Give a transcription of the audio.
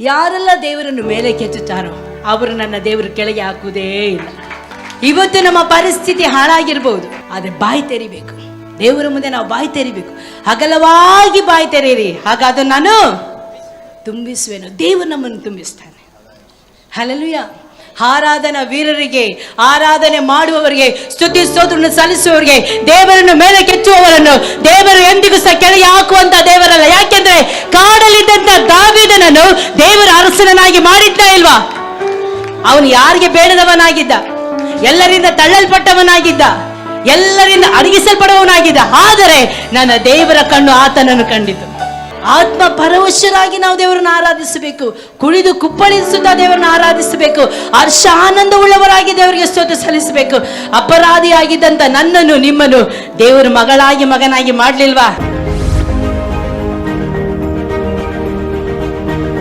ಯಾರೆಲ್ಲ ದೇವರನ್ನು ಮೇಲೆ ಕೆಚ್ಚುತ್ತಾರೋ ಅವರು ನನ್ನ ದೇವರು ಕೆಳಗೆ ಹಾಕುವುದೇ ಇಲ್ಲ. ಇವತ್ತು ನಮ್ಮ ಪರಿಸ್ಥಿತಿ ಹಾಳಾಗಿರ್ಬೋದು, ಆದರೆ ಬಾಯಿ ತೆರಿಬೇಕು. ದೇವರ ಮುಂದೆ ನಾವು ಬಾಯಿ ತೆರಿಬೇಕು. ಅಗಲವಾಗಿ ಬಾಯಿ ತೆರೀರಿ ಹಾಗಾದ್ರೆ ನಾನು ತುಂಬಿಸುವೆನು. ದೇವರು ನಮ್ಮನ್ನು ತುಂಬಿಸ್ತಾನೆ. ಹಲಲುಯ ಆರಾಧನಾ ವೀರರಿಗೆ, ಆರಾಧನೆ ಮಾಡುವವರಿಗೆ ಸ್ತುತಿ ಸ್ತೋತ್ರವನ್ನು ಸಲ್ಲಿಸುವವರಿಗೆ ದೇವರನ್ನು ಮೇಲೆ ಕೆಚ್ಚುವವರನ್ನು ದೇವರು ಎಂದಿಗೂ ಸಹ ಕೆಳಗೆ ಹಾಕುವಂತ ದೇವರಲ್ಲ. ಯಾಕೆಂದ್ರೆ ಕಾಡಲಿದ್ದಂತ ದಾವಿದನನ್ನು ದೇವರ ಅರಸನನ್ನಾಗಿ ಮಾಡಿದ್ದ ಇಲ್ವಾ? ಅವನು ಯಾರಿಗೆ ಬೇಡದವನಾಗಿದ್ದ? ಎಲ್ಲರಿಂದ ತಳ್ಳಲ್ಪಟ್ಟವನಾಗಿದ್ದ? ಎಲ್ಲರಿಂದ ಅಡಗಿಸಲ್ಪಡುವವನಾಗಿದ್ದ ಆದರೆ ನನ್ನ ದೇವರ ಕಣ್ಣು ಆತನನ್ನು ಕಂಡಿತು. ಆತ್ಮ ಪರವಶರಾಗಿ ನಾವು ದೇವರನ್ನು ಆರಾಧಿಸಬೇಕು. ಕುಳಿದು ಕುಪ್ಪಳಿಸುತ್ತಾ ದೇವರನ್ನು ಆರಾಧಿಸಬೇಕು. ಹರ್ಷ ಆನಂದ ಉಳ್ಳವರಾಗಿ ದೇವರಿಗೆ ಸ್ತೋತ್ರ ಸಲ್ಲಿಸಬೇಕು. ಅಪರಾಧಿಯಾಗಿದ್ದಂತ ನನ್ನನ್ನು ನಿಮ್ಮನ್ನು ದೇವರ ಮಗಳಾಗಿ ಮಗನಾಗಿ ಮಾಡ್ಲಿಲ್ವಾ?